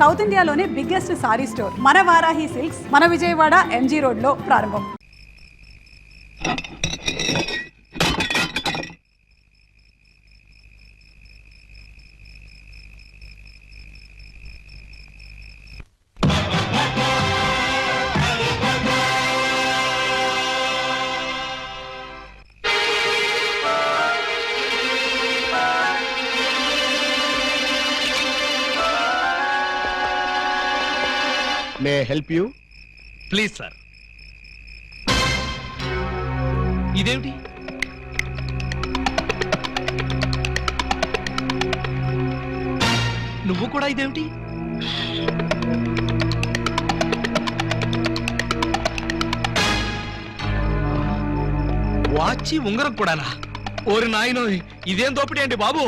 South ఇండియాలోనే biggest sorry store మన Varahi silks మన విజయవాడ ఎంజీ రోడ్లో ప్రారంభం. హెల్ప్ యూ ప్లీజ్ సార్ ఇదేమిటి? నువ్వు కూడా ఇదేమిటి? వాచి ఉంగరం కూడానా? ఓరి నాయనో ఇదేం దోపిడీ అండి బాబు?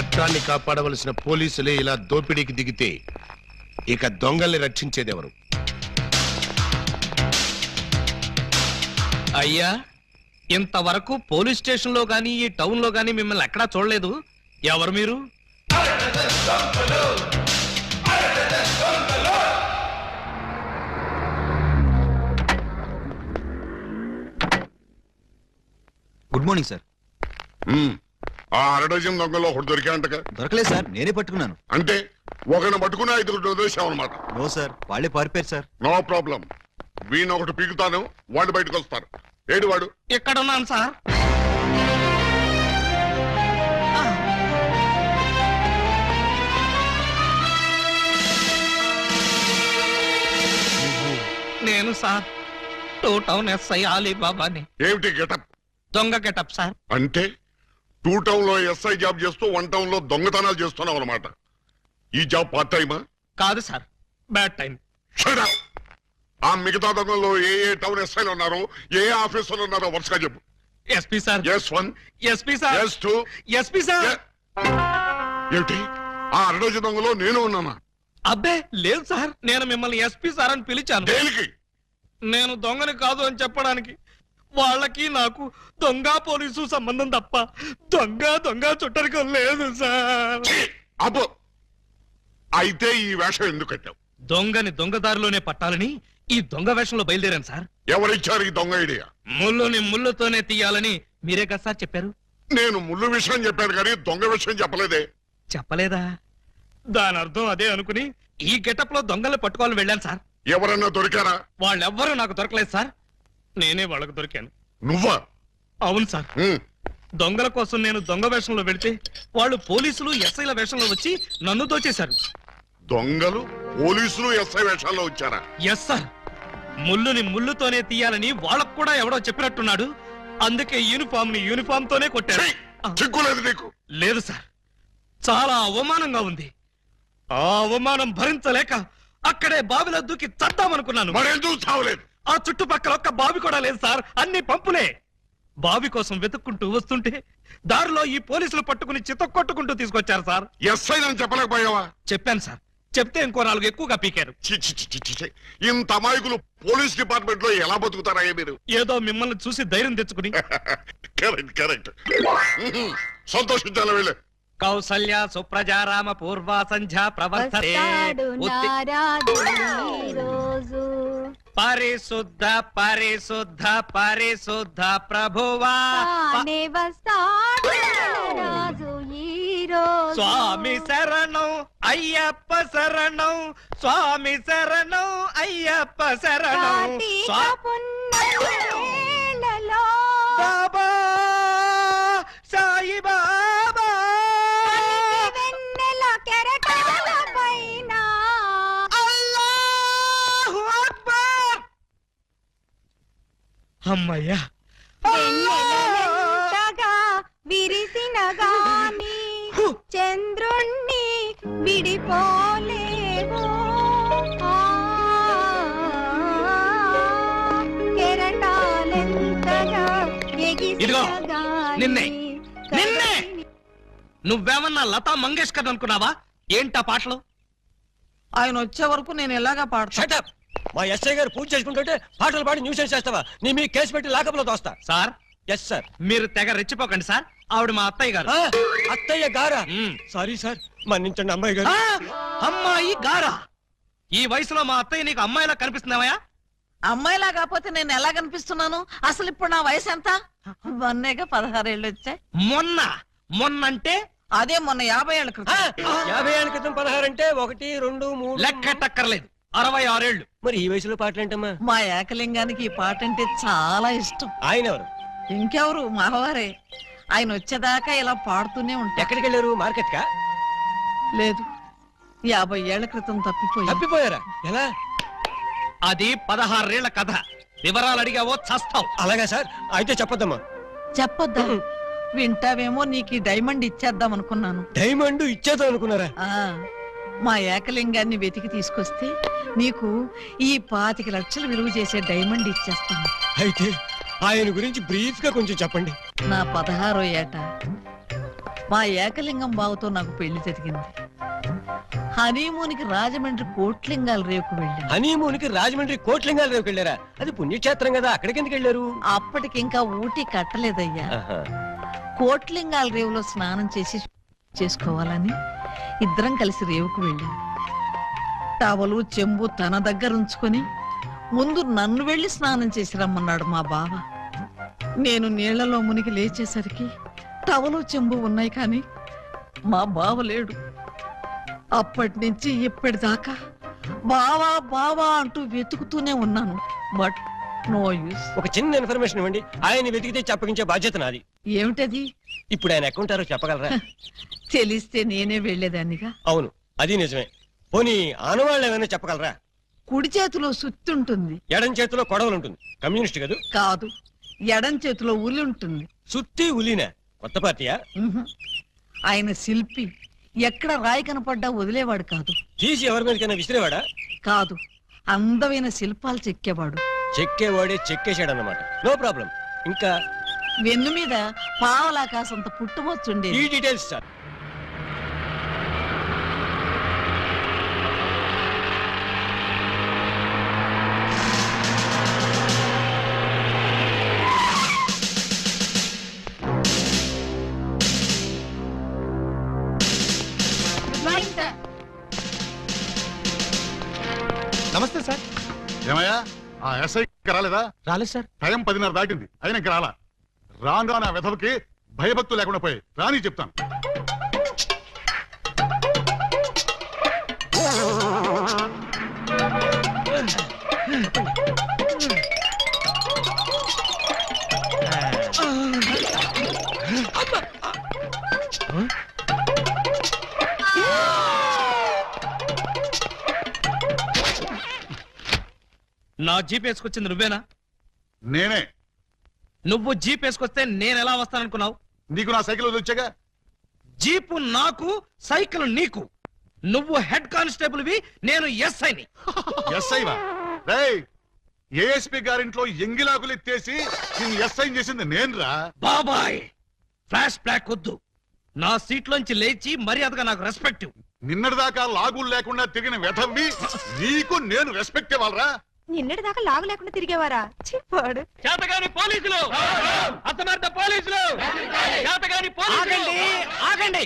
చట్టాన్ని కాపాడవలసిన పోలీసులే ఇలా దోపిడీకి దిగితే ఇక దొంగల్ని రక్షించేదెవరు? అయ్యా ఇంతవరకు పోలీస్ స్టేషన్లో గానీ ఈ టౌన్లో గానీ మిమ్మల్ని ఎక్కడా చూడలేదు. ఎవరు మీరు? Good morning sir. మ్మ్. ఆ అరడజన్ దొంగలో ఒకటి దొరికాయంటగా దొరకలేదు సార్ నేనే పట్టుకున్నాను. అంటే ఒకరిని పట్టుకుని ఐదుగురు వదిలేసాం అనమాట నో సార్ వాళ్ళే పారిపోయారు సార్. No problem. వీణ ఒకటి పీకుతాను వాళ్ళు బయటకు వస్తారు. ఏడు వాడు? ఇక్కడ ఉన్నాను సార్? నేను సార్ టూ టౌన్ ఎస్ఐ అలీబాబాని. ఏమిటి గెటప్? దొంగ గెటప్ సార్. అంటే? టూ టౌన్లో ఎస్ఐ జాబ్ చేస్తూ వన్ టౌన్లో దొంగతనాలు చేస్తున్నావు అనమాట ఈ జాబ్ పార్ట్ టైమా కాదు సార్ బ్యాడ్ టైం! ఆ మిగతా దొంగల్లో ఏ ఏ టౌన్ ఎస్ఐలు ఉన్నారో ఏ ఆఫీసర్లు ఉన్నారో వరుసగా చెప్పు. SP sir. S one SP sir S two SP sir ఏమిటి? ఆ అరడజన్ దొంగలో నేను ఉన్నానా? అబ్బే లేదు సార్. నేను మిమ్మల్ని ఎస్పీ సార్ అని పిలిచాను. దేనికి? నేను దొంగని కాదు అని చెప్పడానికి. వాళ్ళకి నాకు దొంగ పోలీసు సంబంధం తప్ప దొంగ దొంగ చుట్టరికం లేదు సార్! అబ్బో! అయితే ఈ వేషం ఎందుకు కట్టావు? దొంగని దొంగదారిలోనే పట్టాలని ఈ దొంగ వేషంలో బయలుదేరాను సార్. ఎవరిచ్చారు ఈ దొంగ ఐడియా? ముళ్ళుని ముళ్ళుతోనే తీయాలని మీరే కదా సార్ చెప్పారు. నేను ముళ్ళు విషయం చెప్పాను కానీ దొంగ విషయం చెప్పలేదే. చెప్పలేదా? దాని అర్థం అదే అనుకుని ఈ గెటప్లో దొంగలు పట్టుకోవాలని వెళ్ళాను సార్. ఎవరన్నా దొరికారా? వాళ్ళెవ్వరూ నాకు దొరకలేదు సార్. నేనే వాళ్ళకు దొరికాను. నువ్వా? అవును సార్. దొంగల కోసం నేను దొంగ వేషంలో వెళితే వాళ్ళు పోలీసులు ఎస్ఐల వేషంలో వచ్చి నన్ను దోచేశారు. దొంగలు పోలీసులు ఎస్ఐ వేషాల్లో వచ్చారా? Yes sir. ముళ్ళుని ముళ్ళుతోనే తీయాలని వాళ్ళకు కూడా ఎవడో చెప్పినట్టున్నాడు. అందుకే యూనిఫామ్ని యూనిఫామ్ తోనే కొట్టారు నీకు. లేదు సార్. చాలా అవమానంగా ఉంది. ఆ అవమానం భరించలేక అక్కడే బావిలో దూకి చద్దామనుకున్నాను. మరెందుకు చావలేదు? ఆ చుట్టుపక్కల ఒక్క బావి కూడా లేదు సార్. అన్ని పంపులే. బావి కోసం వెతుక్కుంటూ వస్తుంటే దారిలో ఈ పోలీసులు పట్టుకుని చితక్కొట్టుకుంటూ తీసుకొచ్చారు సార్. ఎస్ఐ చెప్పలేకపోయావా? చెప్పాను సార్. చెప్తే ఇంకో నాలుగు ఎక్కువగా పీకారు. ఛీ, ఛీ, ఛీ, ఛీ, ఛీ, ఛీ. ఇంత అమాయకులు పోలీస్ డిపార్ట్మెంట్లో ఎలా బతుకుతారా మీరు? ఏదో మిమ్మల్ని చూసి ధైర్యం తెచ్చుకుని. Correct correct. సంతోషించాలి వీళ్ళు. కౌసల్య సుప్రజారామ పూర్వ సంధ్యా వస్తాడు నారాజు రోజు పరిశుద్ధ పరిశుద్ధ పరిశుద్ధ ప్రభువా. తానే వస్తాడు రాజు. స్వామి శరణం అయ్యప్ప శరణం స్వామి శరణం అయ్యప్ప శరణం. కార్తీక స్వా- పున్నమిలో బాబా అమ్మయ్యా. విరిసిన గాని చంద్రుణ్ణి విడిపోలేవు. ఇదిగో, నిన్నే, నువ్వేమన్నా లతా మంగేష్కర్ అనుకున్నావా? ఏంటా పాటలు? ఆయన వచ్చే వరకు నేను ఎలాగా పాడతా? మా ఎస్ఐ గారు పూజ చేసుకుంటుంటే పాటలు పాడి న్యూసెన్స్ చేస్తావా? నీ మీ కేసు పెట్టి లాకప్లో తోస్తా. సార్? ఎస్ సార్ మీరు తెగ రెచ్చిపోకండి సార్. ఆవిడ మా అత్తయ్య గారు. అత్తయ్య గారా. సారీ సార్ మన్నించండి అమ్మాయి గారు. అమ్మాయి గారా? ఈ వయసులో మా అత్తయ్య నీకు అమ్మాయిలా కనిపిస్తున్నావా అమ్మాయిలా కాకపోతే నేను ఎలా కనిపిస్తున్నాను? అసలు ఇప్పుడు నా వయసు ఎంత? మొన్నేగా పదహారేళ్ళు వచ్చాయి మొన్న మొన్నంటే అదే మొన్న యాభై ఏళ్ళ క్రితం. యాభై ఏళ్ళ క్రితం పదహారు అంటే ఒకటి రెండు మూడు. లెక్కటక్కర్లేదు అరవై ఆరేళ్ళు మరి ఈ వయసులో పాటలు ఏంటమ్మా మా ఏకలింగానికి ఈ పాట అంటే చాలా ఇష్టం. ఆయన ఎవరు ఇంకెవరు? మావారే ఆయన వచ్చేదాకా ఇలా పాడుతూనే ఉంటా ఎక్కడికి వెళ్ళారు మార్కెట్ కా లేదు. యాభై ఏళ్ళ క్రితం తప్పిపోయి. తప్పిపోయారా? ఎలా? అది పదహారేళ్ళ కథ. వివరాలు అడిగావో చస్తావు. అలాగా సార్. అయితే చెప్పొద్దమ్మా. చెప్పొద్దా? వింటావేమో నీకు ఈ డైమండ్ ఇచ్చేద్దాం అనుకున్నాను. డైమండ్ ఇచ్చేద్దాం అనుకున్నారా? ఆ. మా ఏకలింగాన్ని వెతికి తీసుకొస్తే నీకు ఈ పాతిక లక్షలు విలువ చేసే డైమండ్ ఇచ్చేస్తాను. అయితే ఆయన గురించి బ్రీఫ్గా కొంచెం చెప్పండి. నా పదహారో ఏట. మా ఏకలింగం బావతో నాకు పెళ్ళి జరిగింది. హనీమూన్కి రాజమండ్రి కోట్లింగాల రేవుకు వెళ్ళాను. హనీమూన్కి రాజమండ్రి కోట్లింగాల రేవుకి వెళ్ళారా? అది పుణ్యక్షేత్రం కదా అక్కడికి ఎందుకు వెళ్ళారు? అప్పటికి ఇంకా ఊటీ కట్టలేదయ్యా. కోట్లింగాల రేవులో స్నానం చేసి చేసుకోవాలని ఇద్దరం కలిసి రేవుకు వెళ్ళాం. టవలు చెంబు తన దగ్గర ఉంచుకొని ముందు నన్ను వెళ్ళి స్నానం చేసి రమ్మన్నాడు మా బావ. నేను నీళ్ళలో మునిగి లేచేసరికి టవలు చెంబు ఉన్నాయి కానీ మా బావ లేడు. అప్పటి నుంచి ఇప్పటిదాకా బావా బావా అంటూ వెతుకుతూనే ఉన్నాను. But no use. ఒక చిన్న ఇన్ఫర్మేషన్ ఇవ్వండి. ఆయన వెతికితే చెప్పగించే బాధ్యత నాది. ఏమిటది? ఇప్పుడు ఆయన ఎక్కడుంటారో చెప్పగలరా? తెలిస్తే నేనే వెళ్ళేదాన్నిగా. అవును అది నిజమే. పోనీ ఆనవాళ్ళు ఏమైనా చెప్పగలరా? కుడి చేతిలో సుత్తి ఉంటుంది. ఎడం చేతిలో కొడవలు ఉంటుంది కమ్యూనిస్ట్ కదూ? కాదు ఎడం చేతిలో ఉలి ఉంటుంది. సుత్తి ఉలీనా? కొత్త పార్టీయా? ఉహు. ఆయన శిల్పి. ఎక్కడ రాయి కనపడ్డా వదిలేవాడు కాదు. తీసి ఎవరి మీదకైనా విసిరేవాడా? కాదు అందమైన శిల్పాలు చెక్కేవాడు. చెక్కేవాడే చెక్కేశాడన్నమాట. No problem. ఇంకా వెన్ను మీద పావలా కాసంత ఈ పుట్టుమొచ్చుండేది డీటెయిల్స్ సార్. నమస్తే సార్. ఏమయ్యా? ఆ ఎస్ఐ రాలేదా? రాలేదు సార్. టైం పదిన్నర దాటింది. అయినా ఇంకా రాలా? రాను రాను ఆ వెధవకి భయభక్తులు లేకుండా పోయి రాని చెప్తాను. నా జీప్ వేసుకొచ్చింది నువ్వేనా? నేనే. నువ్వు జీప్ వేసుకొస్తే నేను ఎలా వస్తాననుకున్నావు? నీకు నా సైకిల్ వచ్చాగా? జీపు నాకు సైకిల్ నీకు. నువ్వు హెడ్ కానిస్టేబుల్ వి నేను ఎస్ఐని. ఎస్ఐ వా రేయ్ ఏఎస్పీ గారింట్లో ఎంగిలాకులు ఎత్తేసి నేను ఎస్ఐ చేసింది నేనురా. బాబాయ్! ఫ్లాష్ బ్లాక్ వద్దు. నా సీట్లోంచి లేచి మర్యాదగా నాకు రెస్పెక్ట్ నిన్నటిదాకా లాగులు లేకుండా తిరిగిన వెధవ్వి నీకు నేను రెస్పెక్ట్ ఇవ్వాలరా. నిన్నటి దాకా లాగు లేకుండా తిరిగేవారా? చిప్పాడు చేతగాని పోలీసులు! అర్థమర్థ పోలీసులు! చేతగాని ఆగండి ఆగండి!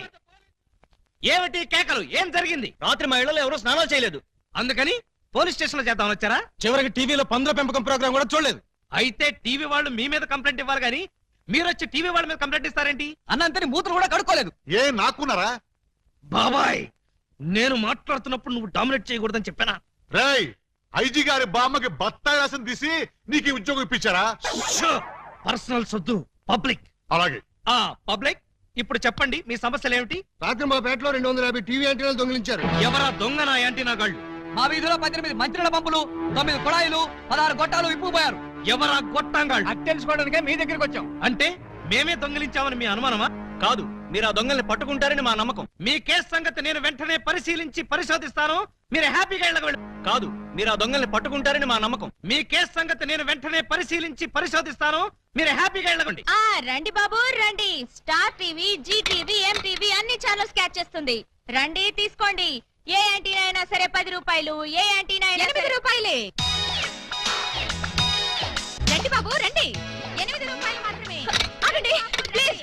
ఏమిటి కేకలు? ఏం జరిగింది? రాత్రి మా ఇళ్ళలో ఎవరూ స్నానాలు చేయలేదు. అందుకని పోలీస్ స్టేషన్లో చేద్దామని వచ్చారా? చివరికి టీవీలో పందుల పెంపకం ప్రోగ్రామ్ కూడా చూడలేదు. అయితే టీవీ వాళ్ళు మీ మీద కంప్లైంట్ ఇవ్వాలి కానీ మీరు వచ్చి టీవీ వాళ్ళ మీద కంప్లైంట్ ఇస్తారేంటి? అన్నంతని మూతులు కూడా కడుక్కోలేదు. ఏ నాకున్నారా? బాబాయ్! నేను మాట్లాడుతున్నప్పుడు నువ్వు డామినేట్ చేయకూడదని చెప్పానా? రేయ్ ఐజీ గారి బామ్మకి బత్తాయి రసం తీసి నీకు ఈ ఉద్యోగం ఇప్పించారా? Personal సొద్దు public. అలాగే. ఆ పబ్లిక్ ఇప్పుడు చెప్పండి మీ సమస్యలు ఏమిటి? రాత్రి మా పేటలో రెండు వందల యాభై టీవీ యాంటీనాలు దొంగిలించారు. ఎవరా దొంగ నా యాంటీనా గాళ్ళు? మా వీధిలో పద్దెనిమిది మంత్రుల పంపులు తొమ్మిది కుళాయిలు పదహారు గొట్టాలు ఇప్పుకుపోయారు ఎవరా గొట్టంగాళ్ళు అది తెలుసుకోవడానికే మీ దగ్గరికి వచ్చాం. అంటే మేమే దొంగిలించామని మీ అనుమానమా? కాదు. మీరు ఆ దొంగల్ని పట్టుకుంటారని మా నమ్మకం. మీ కేసు సంగతి నేను వెంటనే పరిశీలించి పరిశోధిస్తాను. మీరు హ్యాపీగా ఇళ్ళకి వెళ్ళ కాదు మీరు ఆ దొంగల్ని పట్టుకుంటారని మా నమ్మకం. మీ కేసు సంగతి నేను వెంటనే పరిశీలించి పరిశోధిస్తాను. మీరు హ్యాపీగా వెళ్ళకండి. ఆ రండి బాబు రండి. Star TV Zee TV MTV అన్ని ఛానల్స్ క్యాచ్ చేస్తుంది. రండి తీసుకోండి. ఏ యాంటీనా అయినా సరే పది రూపాయలు ఏ యాంటీనా అయినా ఎనిమిది రూపాయలే. రండి బాబు రండి. ఎనిమిది రూపాయలు మాత్రమే. ప్లీజ్.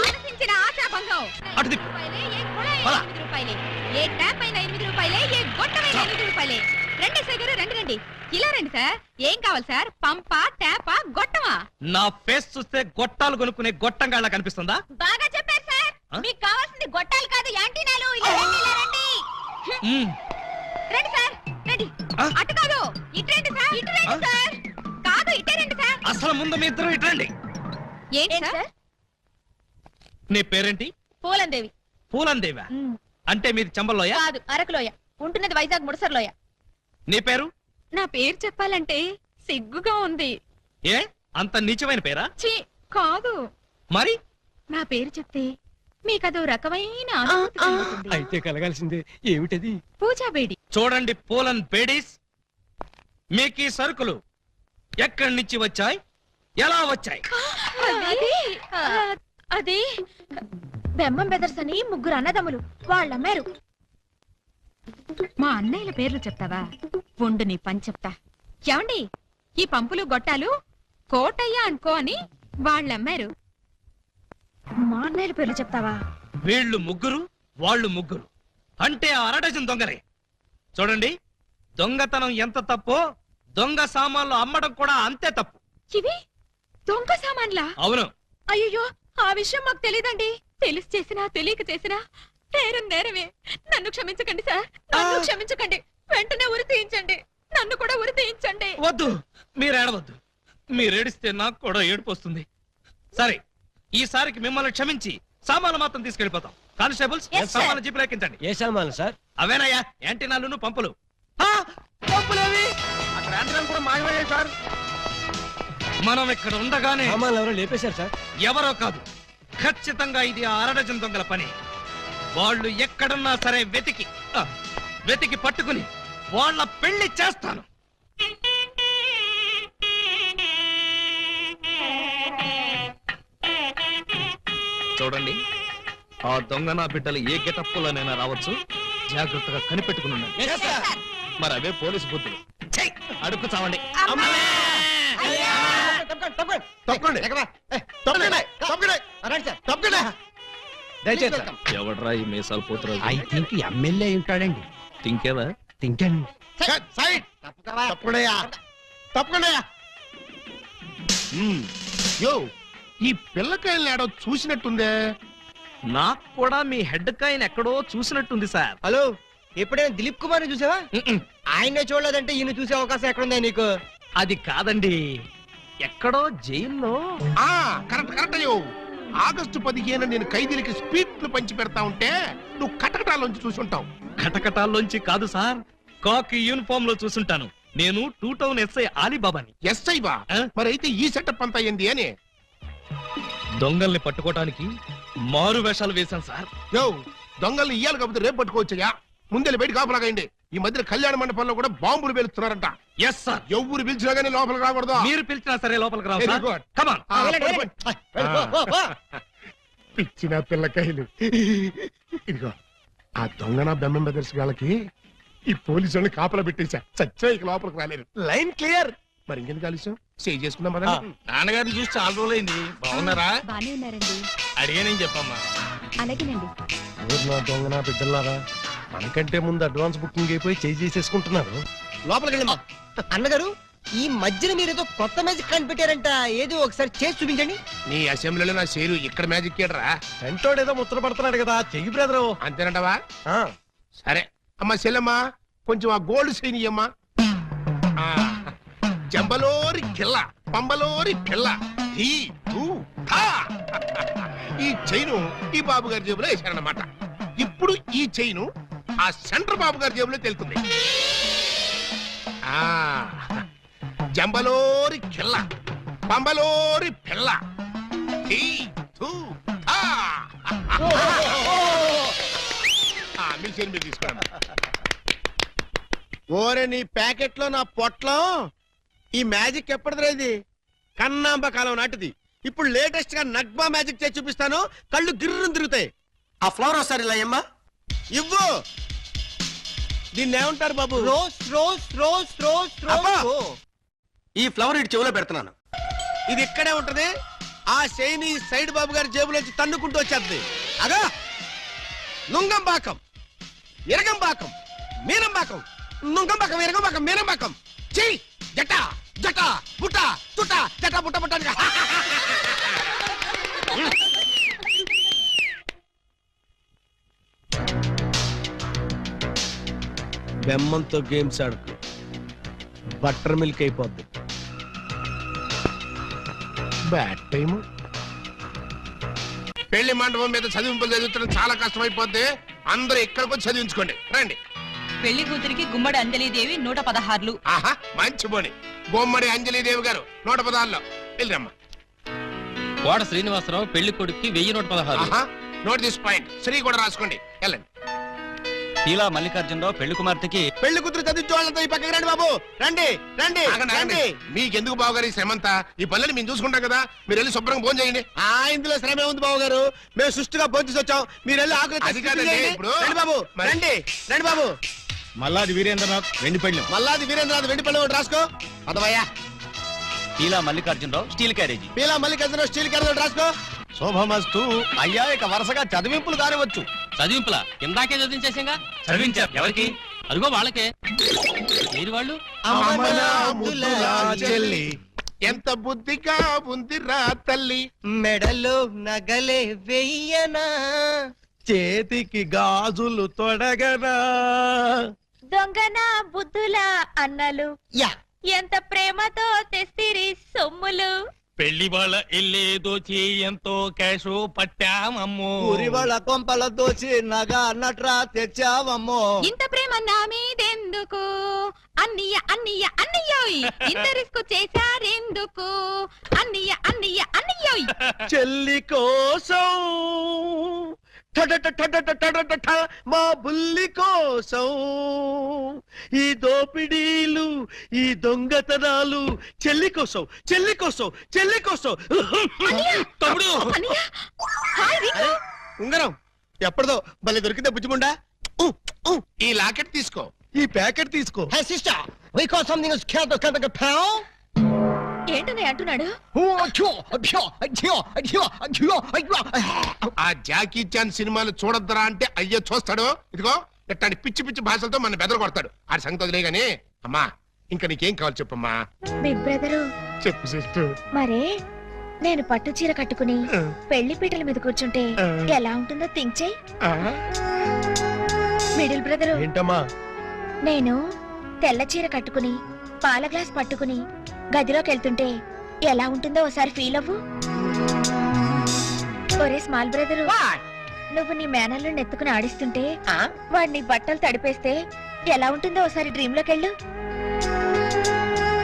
ఆలోచించిన ఆశాభంగం. అటు. రూపాయలే, ఏ పద. ఎనిమిది రూపాయలే ఏ ట్యాప్ అయినా ఎనిమిది రూపాయలే ఏ గొట్టమైన ఎనిమిది రూపాయలే. రండి సార్ గారు రండి రండి. ఇలా రండి సార్. ఏం కావాలి సార్? పంపా ట్యాపా గొట్టమా? నా ఫేస్ చూస్తే గొట్టాలు కొనుక్కునే గొట్టంగాళ్ళ కనిపిస్తుందా? బాగా చెప్పారు సార్. ఆ? మీకు కావాల్సింది గొట్టాలు కాదు యాంటీనాలు. ఇలా రండి ఇలా రండి. మ్మ్. రండి సార్ రండి. ఆ? అటు కాదు ఇటు రండి సార్ ఇటు రండి ఆ? సార్. కాదు ఇటే రండి సార్. అసలు ముందు మీ ఇద్దరు ఇటండి ఏంటి సార్? నీ పేరేంటి? పూలందేవి. పూలందేవా? అంటే మీది చంబల్లోయ? కాదు అరకులోయ. ఉంటున్నది వైజాగ్ ముడసర్లోయ. నీ పేరు? నా పేరు చెప్పాలంటే సిగ్గుగా ఉంది. ఏ? అంత నీచమైన పేరా? ఛీ కాదు. మరి? నా పేరు చెప్తే మీకదో రకమైన అనుభూతి కలుగుతుంది. అయితే కలగాల్సిందే. ఏమిటది? పూజా బేడి. చూడండి పూలన్ బేడీస్. మీకు ఈ సరుకులు ఎక్కడి నుంచి వచ్చాయి? ఎలా వచ్చాయి? అది ఆ, అది? బెమ్మం బెదర్స్ అని ముగ్గురు అన్నదమ్ములు. వాళ్ళమ్మారు. మా అన్నయ్యల పేర్లు చెప్తావా? ఉండు నీ పని చెప్తా. ఏమండి? ఈ పంపులు గొట్టాలు కోటయ్య అనుకో అని వాళ్ళమ్మారు. మా అన్నయ్యల పేర్లు చెప్తావా? వీళ్ళు ముగ్గురు వాళ్ళు ముగ్గురు. అంటే ఆ అరడజన్ దొంగలే. చూడండి దొంగతనం ఎంత తప్పో దొంగ సామాన్లు అమ్మడం కూడా అంతే తప్పు. ఇవి దొంగ సామాన్లా? అవును. అయ్యో ఆ విషయం మాకు తెలియదండి తెలిసి చేసినా తెలియక చేసినా నేరం నేరమే. నన్ను క్షమించకండి సార్. నన్ను. క్షమించకండి. వెంటనే ఉరి తీయించండి. నన్ను కూడా ఉరి తీయించండి. వద్దు. మీరు ఏడవద్దు. మీరు ఏడిస్తే నాకు కూడా ఏడుపు వస్తుంది. సరే ఈసారికి మిమ్మల్ని క్షమించి సామాన్లు మాత్రం తీసుకెళ్ళిపోతాం. కానిస్టేబుల్స్. సామాన్లు జీపులు ఎక్కించండి. ఏ సామాన్ సార్? అవేనయ్యా యాంటీనాలు పంపులు. ఆ, పంపులేవి? అక్కడ యాంటీనాలు కూడా మాయమయ్యాయి సార్. మనం ఇక్కడ ఉండగానే సామాన్లు ఎవరో లేపేశారు సార్. ఎవరో కాదు. ఖచ్చితంగా ఇది ఆ అరడజన్ దొంగల పని. వాళ్ళు ఎక్కడున్నా సరే వెతికి ఆ, వెతికి పట్టుకుని వాళ్ళ పెళ్ళి చేస్తాను. చూడండి ఆ దొంగ నా బిడ్డలు ఏ గెటప్పులోనైనా రావచ్చు. జాగ్రత్తగా కనిపెట్టుకుని ఉండండి. మరి అవే పోలీసు బుద్ధులు. ఛీ! అడుక్కు చావండి. దయచేసి ఎవడ్రా ఈ మీసాలు పోతురాజు? ఐ థింక్ ఎమ్మెల్యే ఉంటాడండి. తింకేవా? తింటాను తప్పకుండా తప్పకుండా యో ఈ పిల్లకాయలు ఏడో చూసినట్టుందే? నాకు కూడా మీ హెడ్ కాయిన్ ఎక్కడో చూసినట్టుంది సార్. హలో ఎప్పుడైనా దిలీప్ కుమార్ చూసావా? ఆయనే చూడలేదంటే ఈయన చూసే అవకాశం ఎక్కడుందా నీకు? అది కాదండి. ఎక్కడో జైల్లో? ఆ కరెక్ట్ కరెక్ట్ అయ్యో. ఆగస్టు పదిహేను నేను ఖైదీలకి స్పీట్లు పంచి పెడతా ఉంటే నువ్వు కటకటాలోంచి చూసి ఉంటావు కటకటాల్లోంచి కాదు సార్ కాకి యూనిఫామ్లో చూసుంటాను. నేను టూ టౌన్ ఎస్ఐ ఆలీబాబాని. ఎస్ఐ బా ఆ? మరి అయితే ఈ సెటప్ అంతా ఏంది అని? దొంగల్ని పట్టుకోవటానికి మారు వేషాలు వేశాను సార్. దొంగల్ని ఇయ్యాలి కాకపోతే రేపు పట్టుకోవచ్చయ్యా. ముందే బయట కాపలాగండి ఈ మధ్య కళ్యాణ మండపంలో కూడా బాంబులు పేలుస్తున్నారంట. ఎస్ సార్ ఎవరు పిలిచినా గానీ లోపలికి రాకూడదు. మీరు పిలిచినా సరే లోపలికి రావు Very good. ఆ, పో, పో. పిచ్చిన పిల్లకాయలు. ఇదిగో ఆ దొంగన బెమ్మం బెదర్స్ వాళ్ళకి ఈ పోలీసు వాళ్ళని కాపలా పెట్టేశా. చచ్చా ఇక లోపలికి రాలేరు లైన్ క్లియర్ మరి ఇంకెందుకు ఆలస్యం సేవ్ చేసుకుందాం కదా నాన్నగారిని చూసి చాలా రోజులైంది. బాగున్నారా? బానే ఉన్నారండి. అడిగానని చెప్పమ్మా. అలాగేనండి. నా దొంగన బిడ్డలారా మనకంటే ముందు అడ్వాన్స్ బుకింగ్ అయిపోయి చేయి చేసేసుకుంటున్నారు. లోపలికి వెళ్ళమ్మా. అన్నగారు ఈ మధ్యన మీరు ఏదో కొత్త మ్యాజిక్ కనిపెట్టారంట ఏదో ఒకసారి చేసి చూపించండి. నీ అసెంబ్లీలో నా షేరు ఇక్కడ మ్యాజిక్ ఏడరా వెంటోడు ఏదో ముచ్చట పడుతున్నాడు కదా చెయ్యి బ్రదరు. అంతేనంటవా? సరే. అమ్మా చెల్లమ్మా కొంచెం ఆ గోల్డ్ సైన్ ఇయ్యమ్మా. ఆ, జంబలోరి కిల్ల పంబలోరి పిల్ల. ఈ. ఈ చైను ఈ బాబు గారి జేబులో వేశారన్నమాట. ఇప్పుడు ఈ చైను ఆ సెంటర్ బాబు గారి జేబులో తెలుతుంది. ఆ జంబలోరి కిల్ల పంబలోరి పిల్ల. ఈ, థూ, థా. ఆ, మీ చైన్ మీరు ఓరే నీ ప్యాకెట్లో నా పొట్లం ఈ మ్యాజిక్ ఎప్పటిదిరా ఇది? కన్నాంబ కాలం నాటిది. ఇప్పుడు లేటెస్ట్గా నగ్మా మ్యాజిక్ చేసి చూపిస్తాను కళ్ళు గిర్రం తిరుగుతాయి. ఆ ఫ్లవర్ ఒకసారి ఇలా అమ్మా ఇవ్వు. దీన్ని ఏమంటారు బాబు? రోజ్ రోజ్ రోజ్ రోజ్ అబ్బా! ఈ ఫ్లవర్ ఇటు చెవిలో పెడుతున్నాను. ఇది ఇక్కడే ఉంటది. ఆ శైని సైడ్ బాబు గారి జేబులోంచి తన్నుకుంటూ వచ్చేది అగా నుంగంబాకం ఇరగంబాకం మీనంబాకం నుంగంబాకం ఇరగంబాకం మీనంబాకం చెయ్యి జట జట బుట్ట తుట జట బుట్ట బుట్ట అని. బెమ్మంతో గేమ్స్ ఆడుకు బట్టర్ మిల్క్ అయిపోద్ది. బ్యాడ్ టైము పెళ్ళి మండపం మీద చదివింపులు చదువుతున్న చాలా కష్టం అయిపోద్ది అందరూ ఇక్కడికి వచ్చి చదివించుకోండి. రండి. పెళ్ళి కూతురికి గుమ్మడి అంజలీదేవి నూట పదహార్లు. ఆహా మంచి పోని. గోమ్మడి అంజలీదేవి గారు నూట పదాల్లో వెళ్ళరమ్మా. కోడ శ్రీనివాసరావు పెళ్ళి కొడుక్కి వెయ్యి నూట పదహారు ఆహా నోట్ దిస్ పాయింట్. శ్రీ కూడా రాసుకోండి. వెళ్ళండి. ఇలా మల్లికార్జునరావు పెళ్ళి కుమార్తెకి పెళ్ళి కూతురు చదివించే వాళ్ళంతా ఈ పక్కకి రండి బాబు. రండి రండి ఆగండి, ఆగండి. రండి. మీకెందుకు బావగారు ఈ శ్రమంతా? ఈ పనులని మేము చూసుకుంటాం కదా. మీరు వెళ్ళి శుభ్రంగా భోజనం చేయండి. ఆ ఇందులో శ్రమే ఉంది బాబు గారు మేము సుష్టిగా భోజనం వచ్చాం. మీరు వెళ్ళి ఆకులు అది తెచ్చి కాదండి, చేయండి. ఇప్పుడు రండి. బాబు మరి- రండి రండి బాబు. మల్లాది వీరేంద్రనాథ్ వెండి పెళ్ళం. మల్లాది వీరేంద్రనాథ్ వెండి పళ్ళు ఒకటి రాసుకో. అదవయ్యా ఇలా Mallikarjunarao steel carriage. Peela Mallikarjuna steel ఒకటి రాసుకో. శోభమస్తు. అయ్యా ఇక వరుసగా చదివింపులు కానివచ్చు చదివింపులా? ఇందాకే చదివించేసాగా చదివించారు ఎవరికి? అదిగో వాళ్ళకే. మీరు వాళ్ళు? చెల్లి ఎంత బుద్ధిగా ఉందిరా తల్లి. మెడలో నగలే వెయ్యనా. చేతికి గాజులు తొడగనా. దొంగన బుద్ధుల అన్నలు. యా. ఎంత ప్రేమతో తెస్తిరి సొమ్ములు. పెళ్ళి వాళ్ళ ఇల్లే దోచి ఎంతో క్యాష్ పట్టామమ్మో. ఊరి వాళ్ళ కొంపల దోచి నగ నట్రా తెచ్చావమ్మో. ఇంత ప్రేమ నా మీదెందుకు? అన్నయ్య అన్నయ్య. అన్నయ్యోయ్ ఇంత రిస్క్ చేశారెందుకు? అన్నయ్య అన్నయ్య. అన్నయ్యోయ్ చెల్లి కోసం మా బుల్లి కోసం ఈ దోపిడీలు ఈ దొంగతనాలు చెల్లి కోసం చెల్లి కోసం చెల్లి కోసం. తమ్ముడు. ఉంగరం. ఎప్పటిదో భలే దొరికిందే బుజ్జిముండా. ఈ లాకెట్ తీసుకో. ఈ ప్యాకెట్ తీసుకో. Hey sister, ఏంటని అంటున్నాడు? ఆ జాకీ చాన్ సినిమాలు చూడొద్దురా అంటే అయ్యో చూస్తాడు. ఇదిగో ఇట్లాంటి పిచ్చి పిచ్చి భాషలతో మన బెదర కొడతాడు. ఆ సంగతి వదిలే గానీ. అమ్మా ఇంకా నీకేం కావాలి చెప్పమ్మా. Big brother. చెప్పు సిస్టర్ మరే నేను పట్టు చీర కట్టుకుని పెళ్ళి పీటల మీద కూర్చుంటే ఎలా ఉంటుందో థింక్ చెయ్యి మిడిల్ బ్రదరు. ఏంటమ్మా? నేను తెల్ల చీర కట్టుకుని పాల గ్లాస్ పట్టుకుని గదిలోకి వెళ్తుంటే ఎలా ఉంటుందో ఒకసారి ఫీల్ అవ్వు. ఒరే స్మాల్ బ్రదరు నువ్వు నీ మేనల్ని ఎత్తుకుని ఆడిస్తుంటే వాడిని బట్టలు తడిపేస్తే ఎలా ఉంటుందో ఒకసారి డ్రీమ్లోకి వెళ్ళు.